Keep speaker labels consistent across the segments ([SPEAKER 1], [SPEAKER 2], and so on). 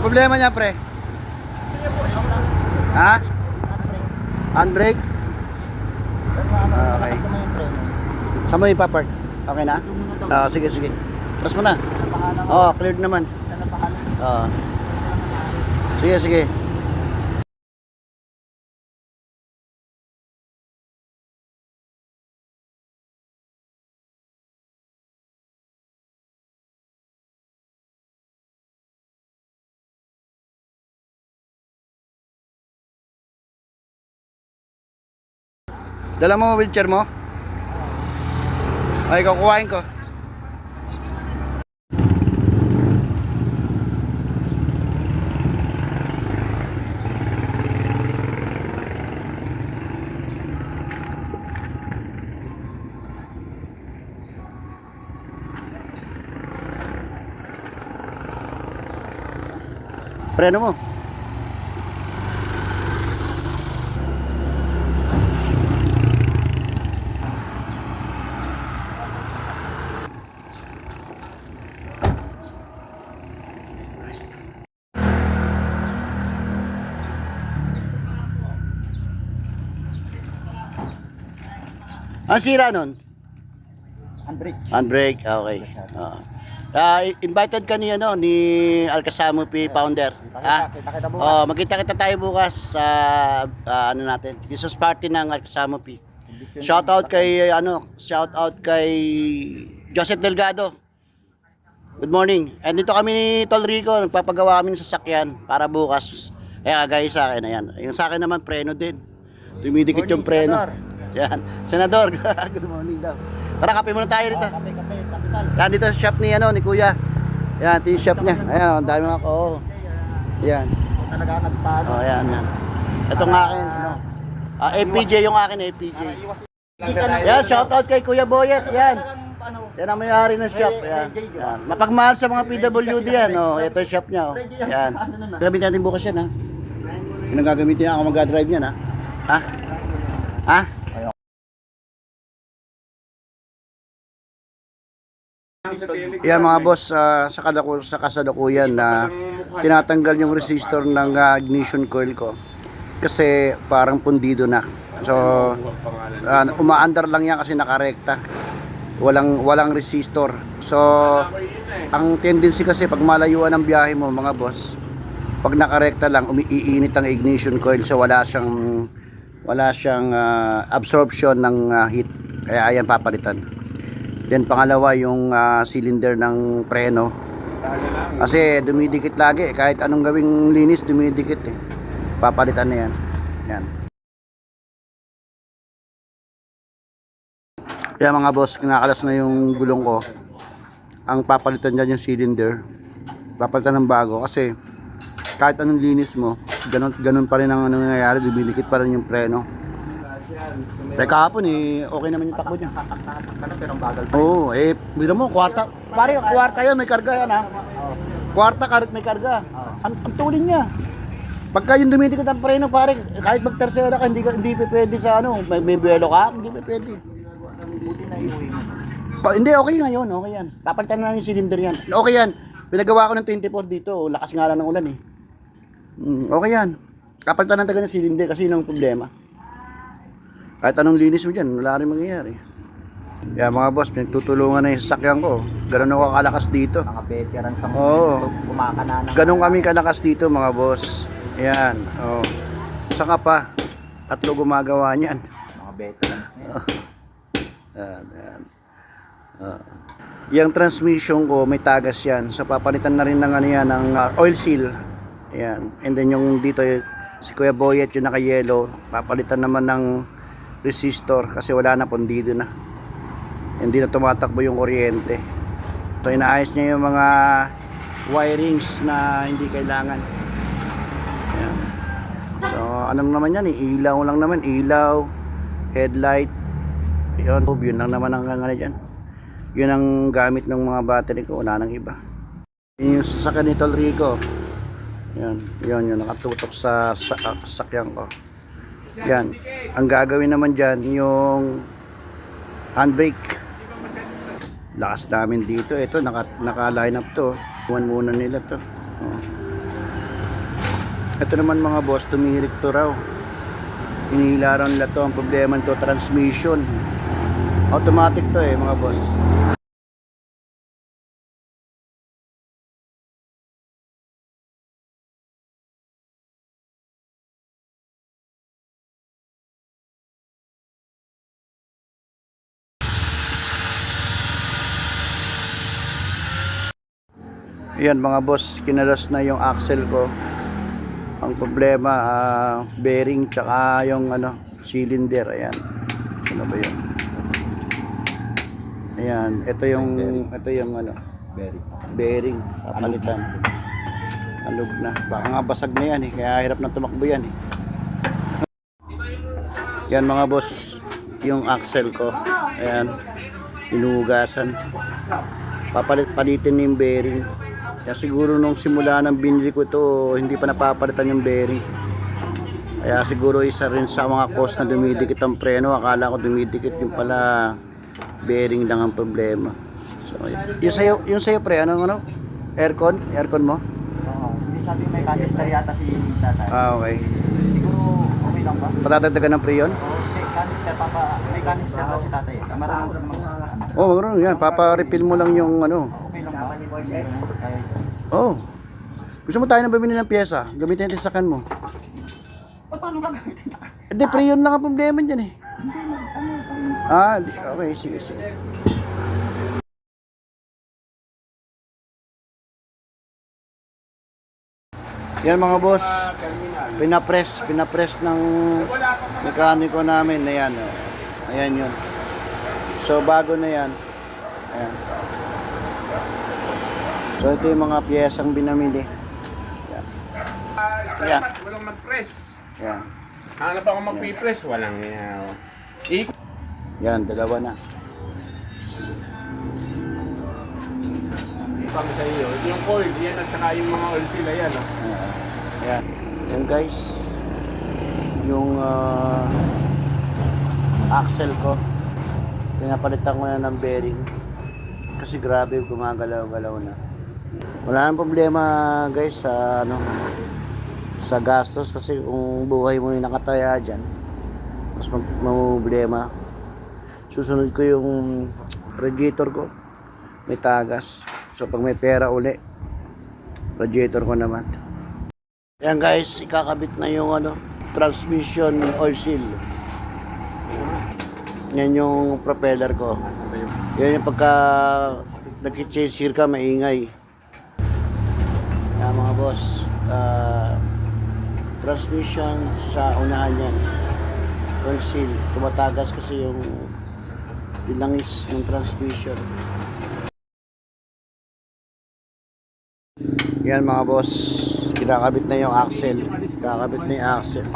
[SPEAKER 1] Ang problema niya, pre? Ha? Handbrake? Ah, okay. Saan mo ipapark? Okay na? Ah, sige, sige. Trust mo na. Oo, oh, cleared naman. Oo. Sige, sige. Dala mo wheelchair mo? Ay, kukuhain ko. Preno mo. Ang sira nun?
[SPEAKER 2] Handbrake.
[SPEAKER 1] Handbrake, ah, okay. Oo. Ah, invited ka ni ano ni Alcasamo P founder. Ha?
[SPEAKER 2] Kita kita bukas.
[SPEAKER 1] Oh, magkita-kita tayo bukas sa ah, ano natin, Christmas party ng Alcasamo P. Shout out kay ano, shout out kay Joseph Delgado. Good morning. And dito kami ni Tol Rico, nagpapagawa kami ng sasakyan para bukas. Eh kagaya sa akin, ayan. Yung sa akin naman preno din. Dumidikit yung preno.
[SPEAKER 2] Senador.
[SPEAKER 1] Yan. Senador, good morning daw. Tara, kape muna tayo rito.
[SPEAKER 2] Kape, kape, kapital.
[SPEAKER 1] Yan dito sa shop ni ano ni Kuya. Yan, ito yung shop niya. Ayan, ang dami mga ko. Yan.
[SPEAKER 2] Talaga nagpaano.
[SPEAKER 1] Oh, yan, yan. Ito ng akin, ano. Ah, APJ yung akin, APJ. Yan, shout out kay Kuya Boyet. Yan.
[SPEAKER 2] Ano,
[SPEAKER 1] Yan ang may-ari ng shop. Yan. yan. Mapagmahal sa mga PWD yan. Oh, ito yung shop niya. Oh. Yan. Gagamitin natin bukas yan, ha? Yan ang gagamitin niya. Ako mag-drive niyan, ha? Ha? Ha? Yan mga boss, ah, sa, kadako, sa kasalukuyan na tinatanggal yung resistor ng ah, ignition coil ko. Kasi parang pundido na. So, ah, umaandar lang yan kasi nakarekta. Walang, walang resistor. So, ang tendency kasi pag malayuan ang biyahe mo mga boss, pag nakarekta lang, umiinit ang ignition coil so wala siyang wala siyang ah, absorption ng ah, heat. Kaya ayan papalitan. Then pangalawa yung ah, cylinder ng preno. Kasi dumidikit lagi kahit anong gawing linis dumidikit eh. Papalitan na yan. Yan. Kaya mga boss, kinakalas na yung gulong ko. Ang papalitan dyan yung cylinder. Papalitan ng bago kasi kahit anong linis mo, ganun, ganun pa rin ang ano nangyayari, dumidikit pa rin yung preno. Kaya kahapon eh, okay naman yung takbo niya.
[SPEAKER 2] Ano, pero ang pa.
[SPEAKER 1] Oo, oh, eh, bigla mo, kwarta. Pare, kwarta yan, may karga yan ha. Kwarta, karit may karga. Ang, ang tulin niya. Pagka yung dumidikit ang preno, pare, kahit mag-tersera ka, hindi, ka, hindi pwede sa ano, may, may buwelo ka, hindi pwede.
[SPEAKER 2] Na.
[SPEAKER 1] Pa, hindi, okay na yun, okay yan. Papalitan na lang yung cylinder yan. Okay yan. Pinagawa ko ng 24 dito, lakas nga lang ng ulan eh. Mm, okay yan. Kapalitan na taga ng cylinder kasi yun ang problema. Kahit anong linis mo dyan, wala rin mangyayari. Kaya mga boss, pinagtutulungan na yung sasakyan ko. Ganun ako kalakas dito.
[SPEAKER 2] Mga veteran sa mga
[SPEAKER 1] Oo.
[SPEAKER 2] kumakana ng...
[SPEAKER 1] Ganun kami kalakas dito mga boss. Yan. Oh. Saka pa, tatlo gumagawa niyan.
[SPEAKER 2] Mga veterans na yan.
[SPEAKER 1] Yan, yan. Ah. yung transmission ko, may tagas yan. So, papalitan na rin ng, ano yan, ng ah, oil seal. Yan. And then yung dito, si Kuya Boyet, yung naka-yellow, papalitan naman ng resistor kasi wala na, pundido na. Hindi na tumatakbo yung kuryente. So, inaayos niya yung mga wirings na hindi kailangan. Yan. So, ano naman yan, eh, ilaw lang naman, ilaw, headlight, yun, yun lang naman ang ano dyan. Yun ang gamit ng mga battery ko, wala nang iba. Yun yung sasakyan ni Tol Rico. Yan, yun, yun, nakatutok sa, sa ah, sasakyan ko. Yan, ang gagawin naman dyan, yung handbrake. Lakas namin dito, ito, naka, naka-line up to. Iwan muna nila to. Oh. Ito naman mga boss, tumirik to raw. Hinihila raw nila to. Ang problema nito, transmission. Automatic to eh mga boss. Yan mga boss, kinalas na yung axle ko. Ang problema, ah, bearing tsaka yung ano, cylinder. Ayan. Ano ba yun? Ayan, ito yung ito yung ano,
[SPEAKER 2] Very.
[SPEAKER 1] bearing papalitan. Alog na. Baka nga basag na yan eh, kaya hirap na tumakbo yan eh. Yan mga boss, yung axle ko. Ayan, inuugasan. Papalit-palitin na yung bearing. Kaya siguro nung simula ng binili ko ito, hindi pa napapalitan yung bearing. Kaya siguro isa rin sa mga cost na dumidikit ang preno. Akala ko dumidikit yung pala bearing lang ang problema. So, yung sa'yo, yung sa'yo pre, ano, ano? Aircon? Aircon mo?
[SPEAKER 2] Oo. Hindi sabi may canister yata si tatay.
[SPEAKER 1] Ah, okay.
[SPEAKER 2] Siguro okay lang ba?
[SPEAKER 1] Patadagdagan ng pre yun?
[SPEAKER 2] Oo, canister papa, may canister na si tatay. Marami sa mga ano.
[SPEAKER 1] Oh, yan. Papa-refill mo lang yung ano.
[SPEAKER 2] Okay lang ba? Kahit
[SPEAKER 1] Oh. Gusto mo tayo na bumili ng pyesa? Gamitin natin sa kan mo.
[SPEAKER 2] Pa- paano gagamitin?
[SPEAKER 1] Hindi, pre yun lang ang problema dyan eh. Ah, di- okay, sige, sige. Yan mga boss, pinapress, pinapress ng mekaniko namin. Ayan, oh. ayan yun. So bago na yan. Ayan. So ito yung mga piyesang binamili. Ayan. Yeah.
[SPEAKER 3] Walang mag-press.
[SPEAKER 1] Ayan.
[SPEAKER 3] Hanap ako mag-press, walang yaw. Ik
[SPEAKER 1] Yan, dalawa na.
[SPEAKER 3] kami sa iyo. Yung coil, yan at saka yung mga oil sila yan. Oh.
[SPEAKER 1] Ayan. Yan guys. Yung ah, axle ko. Pinapalitan ko na ng bearing. Kasi grabe gumagalaw-galaw na. Wala nang problema guys sa ano sa gastos kasi kung buhay mo yung nakataya dyan mas problema susunod ko yung radiator ko may tagas so pag may pera uli radiator ko naman yan guys, ikakabit na yung ano, transmission oil seal. Yan yung propeller ko. Yan yung pagka nag-change ka, maingay. Yan mga boss, ah, transmission sa unahan yan. Seal, tumatagas kasi yung bilangis ng transmission. Yan mga boss, kinakabit na yung axle. Kinakabit na yung axle.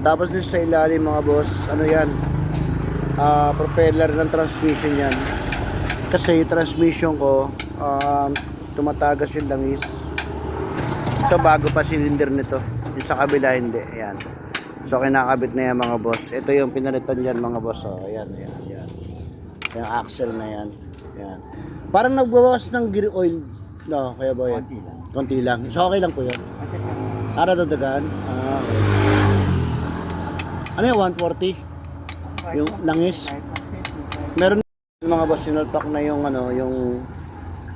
[SPEAKER 1] Tapos din sa ilalim mga boss, ano yan? Ah, propeller ng transmission yan. Kasi yung transmission ko, um, tumatagas yung langis. Ito bago pa cylinder nito. Yung sa kabila hindi. Ayan. So kinakabit na yan mga boss. Ito yung pinalitan yan mga boss. Oh, ayan, ayan, ayan. Yung axle na yan. Ayan. Parang nagbawas ng gear oil. No, kaya ba yan?
[SPEAKER 2] konti lang.
[SPEAKER 1] Konti lang. So okay lang po yun. Para dadagan. Ah, okay. Ano yung 140? Yung langis? Meron mga boss, sinulpak na yung ano, yung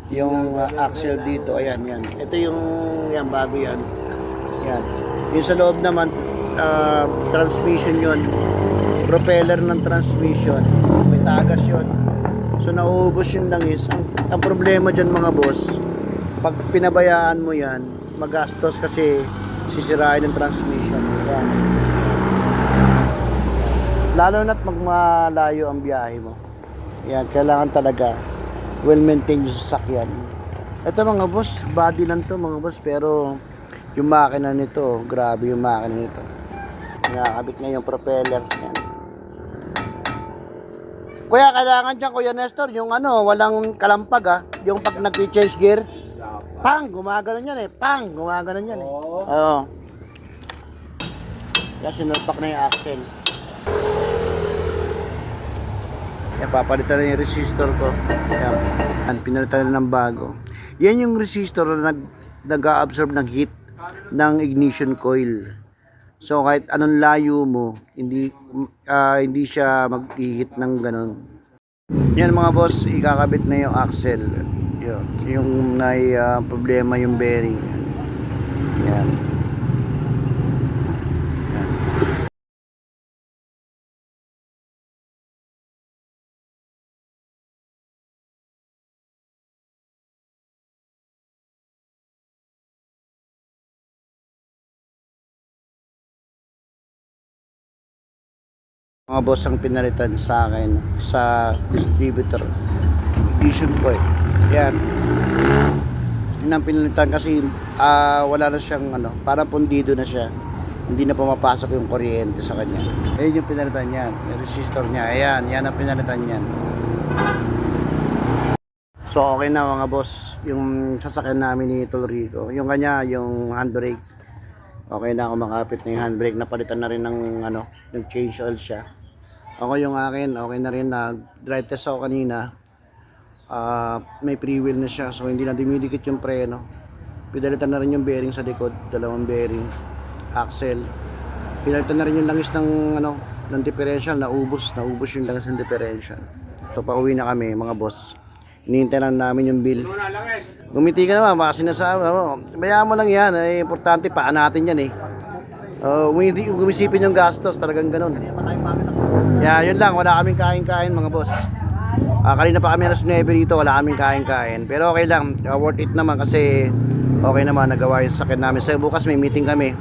[SPEAKER 1] yung uh, axle dito. Ayan, yan. Ito yung yan bago yan. Yan. Yung sa loob naman ah, transmission yun. Propeller ng transmission. May tagas yun. So nauubos yung langis. Ang, ang problema dyan mga boss, pag pinabayaan mo yan, magastos kasi sisirain ng transmission. Yan. Lalo na't magmalayo ang biyahe mo. Yan, kailangan talaga well-maintained yung sasakyan. Ito mga boss, body lang to mga boss, pero yung makina nito, grabe yung makina nito. Nakakabit na yung propeller. Yan. Kuya, kailangan dyan, Kuya Nestor, yung ano, walang kalampag ah. Yung pag nag-change gear, pang, gumaganon yan eh. Pang, gumaganon yan eh. Oo. Kaya sinulpak na yung axle. Yan, papalitan na yung resistor ko. Yan, pinalitan na ng bago. Yan yung resistor na nag, nag-absorb ng heat. ng ignition coil. So kahit anong layo mo, hindi ah, hindi siya mag-hit ng ganun. Yan mga boss, ikakabit na yung axle. Yun, yung may ah, problema yung bearing. Yan. Mga boss ang pinalitan sa akin sa distributor. Vision ko eh. yan. Yun ang pinalitan kasi ah, wala na siyang ano parang pundido na siya. Hindi na pumapasok yung kuryente sa kanya. Ayun yung pinalitan yan yung resistor niya. Ayan yan ang pinalitan yan so okay na mga boss yung sasakyan namin ni Tolrico yung kanya yung handbrake okay na ako makapit na yung handbrake napalitan na rin ng ano yung change oil siya ako yung akin, okay na rin na drive test ako kanina. Ah, may free wheel na siya so hindi na dumidikit yung preno. Pinalitan na rin yung bearing sa likod, dalawang bearing, axle. Pinalitan na rin yung langis ng ano, ng differential, naubos, naubos yung langis ng differential. So pauwi na kami mga boss. Hinihintay lang namin yung bill.
[SPEAKER 3] Eh.
[SPEAKER 1] Gumiti ka naman, baka sinasabi mo. Bayaan mo lang yan, eh, importante pa natin yan eh. Uh, hindi gumisipin yung gastos, talagang ganun. Yeah, yun lang, wala kaming kain-kain mga boss. Ah, kanina pa kami alas 9 dito, wala kaming kain-kain. Pero okay lang, ah, worth it naman kasi okay naman nagawa yung sakit namin. So bukas may meeting kami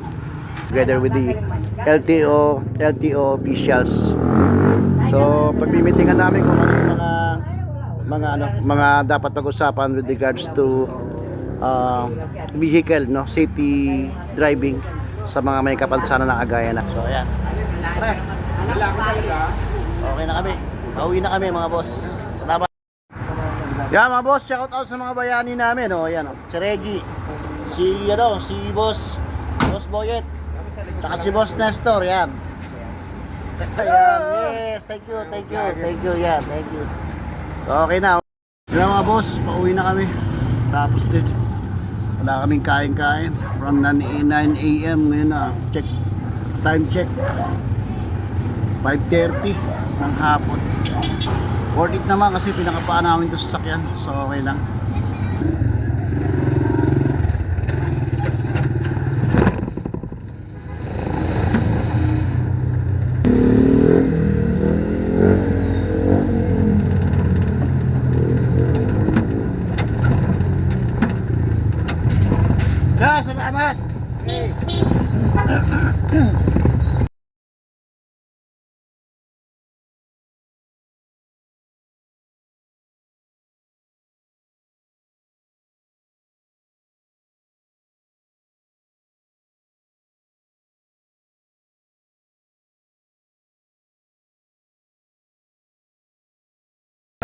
[SPEAKER 1] together with the LTO LTO officials. So pagmi-meetingan namin kung ano mga ano, mga dapat pag-usapan with regards to uh, vehicle, no, safety driving sa mga may kapansanan na kagaya na. So ayan. Tara. Okay na kami. Pauwi na kami mga boss. Salamat. Yan mga boss, shout out sa mga bayani namin. Oh, yan, oh. Si Reggie. Si ano, si Boss Boss Boyet. Tsaka si Boss Nestor, yan. Ayan, yes, thank you, thank you, thank you, yan, thank you. Okay na. Yan mga boss, pauwi na kami. Tapos din. Wala kaming kain-kain. From 9 a.m. ngayon na. Check. Time check. 5.30 ng hapon. Worth it naman kasi pinakapaan namin ito sa sakyan. So okay lang. Ya, salamat!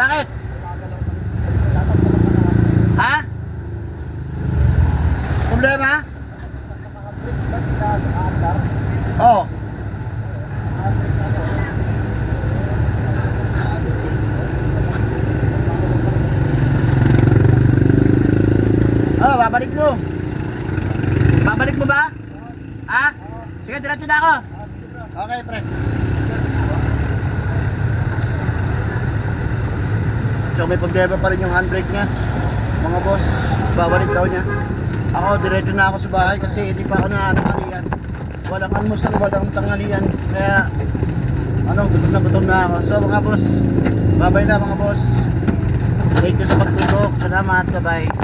[SPEAKER 1] Bakit? Ha? Problema? Oh. Oh, babalik mo. Babalik mo ba? Ha? Sige, diretso na ako. Okay, pre. So may problema pa rin yung handbrake niya. Mga boss, babalik daw niya. Ako, diretso na ako sa bahay kasi hindi pa ako nakakalian. Walang almusal, walang tanghalian. Kaya, ano, gutom na gutom na ako. So mga boss, babay na mga boss. Thank you sa pagtutok. Salamat, bye-bye.